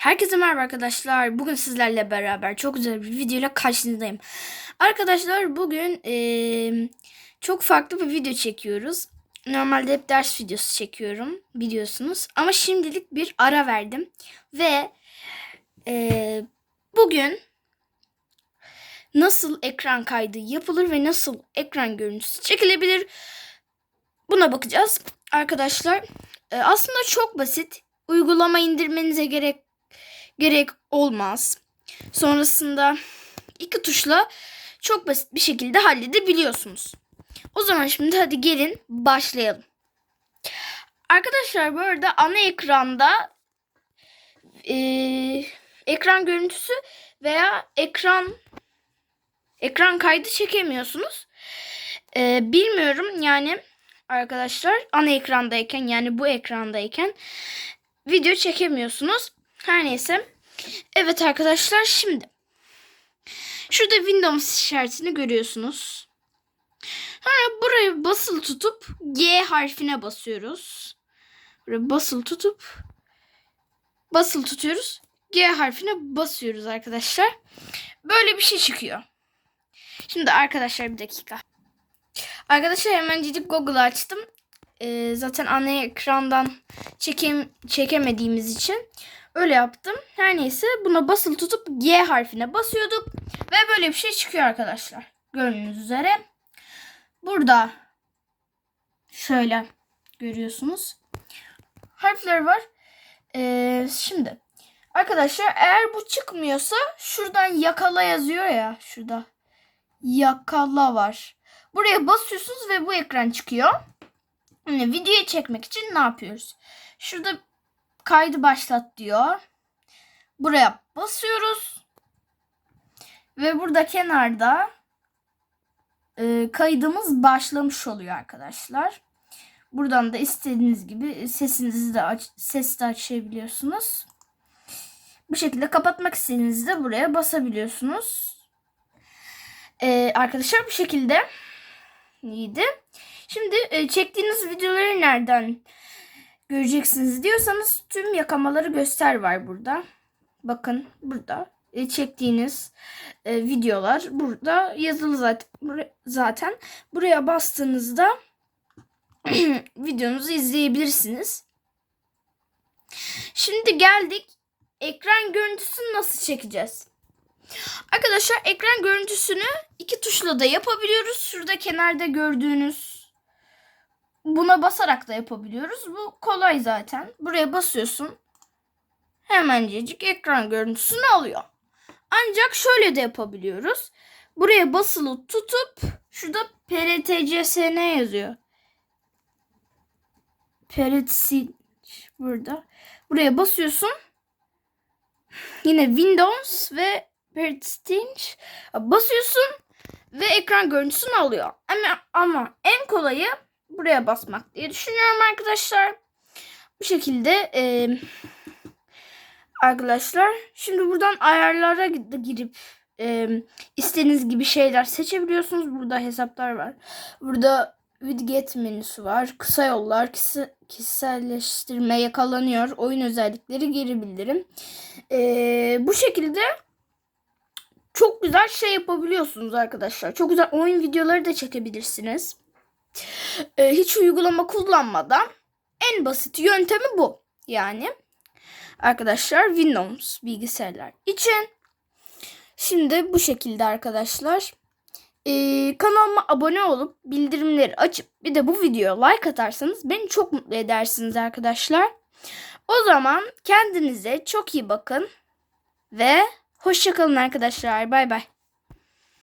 Herkese merhaba arkadaşlar. Bugün sizlerle beraber çok güzel bir videoyla karşınızdayım. Arkadaşlar bugün eee, çok farklı bir video çekiyoruz. Normalde hep ders videosu çekiyorum biliyorsunuz. Ama şimdilik bir ara verdim. Ve eee, bugün nasıl ekran kaydı yapılır ve nasıl ekran görüntüsü çekilebilir buna bakacağız. Arkadaşlar e, aslında çok basit. Uygulama indirmenize gerek gerek olmaz. Sonrasında iki tuşla çok basit bir şekilde halledebiliyorsunuz. O zaman şimdi hadi gelin başlayalım. Arkadaşlar bu arada ana ekranda e, ekran görüntüsü veya ekran ekran kaydı çekemiyorsunuz. E, bilmiyorum yani arkadaşlar ana ekrandayken yani bu ekrandayken video çekemiyorsunuz. Her neyse. Evet arkadaşlar şimdi. Şurada Windows işaretini görüyorsunuz. Sonra burayı basılı tutup G harfine basıyoruz. Burayı basılı tutup basılı tutuyoruz. G harfine basıyoruz arkadaşlar. Böyle bir şey çıkıyor. Şimdi arkadaşlar bir dakika. Arkadaşlar hemencik Google açtım. Ee, zaten ana ekrandan çekem çekemediğimiz için öyle yaptım. Her neyse buna basılı tutup G harfine basıyorduk ve böyle bir şey çıkıyor arkadaşlar. Gördüğünüz üzere. Burada şöyle görüyorsunuz. Harfler var. Ee, şimdi arkadaşlar eğer bu çıkmıyorsa şuradan yakala yazıyor ya şurada. Yakala var. Buraya basıyorsunuz ve bu ekran çıkıyor. Yani videoyu çekmek için ne yapıyoruz? Şurada kaydı başlat diyor. Buraya basıyoruz. Ve burada kenarda e, kaydımız başlamış oluyor arkadaşlar. Buradan da istediğiniz gibi sesinizi de aç, ses de açabiliyorsunuz. Bu şekilde kapatmak istediğinizde buraya basabiliyorsunuz. Ee, arkadaşlar bu şekilde iyiydi. Şimdi e, çektiğiniz videoları nereden göreceksiniz diyorsanız tüm yakamaları göster var burada. Bakın burada e, çektiğiniz e, videolar burada yazılı zaten. Zaten buraya bastığınızda videonuzu izleyebilirsiniz. Şimdi geldik ekran görüntüsünü nasıl çekeceğiz? Arkadaşlar ekran görüntüsünü iki tuşla da yapabiliyoruz. Şurada kenarda gördüğünüz buna basarak da yapabiliyoruz. Bu kolay zaten. Buraya basıyorsun. Hemencecik ekran görüntüsünü alıyor. Ancak şöyle de yapabiliyoruz. Buraya basılı tutup şurada PRTCSN yazıyor. PRTC burada. Buraya basıyorsun. Yine Windows ve Prestige basıyorsun ve ekran görüntüsünü alıyor. Ama, ama en kolayı buraya basmak diye düşünüyorum arkadaşlar. Bu şekilde e, arkadaşlar şimdi buradan ayarlara girip e, istediğiniz gibi şeyler seçebiliyorsunuz. Burada hesaplar var. Burada widget menüsü var. Kısa yollar, kısa, kişiselleştirme, yakalanıyor, oyun özellikleri, geri bildirim. E, bu şekilde çok güzel şey yapabiliyorsunuz arkadaşlar. Çok güzel oyun videoları da çekebilirsiniz. Ee, hiç uygulama kullanmadan en basit yöntemi bu. Yani arkadaşlar Windows bilgisayarlar için. Şimdi bu şekilde arkadaşlar. Ee, kanalıma abone olup bildirimleri açıp bir de bu videoya like atarsanız beni çok mutlu edersiniz arkadaşlar. O zaman kendinize çok iyi bakın ve hoşçakalın arkadaşlar. Bay bay.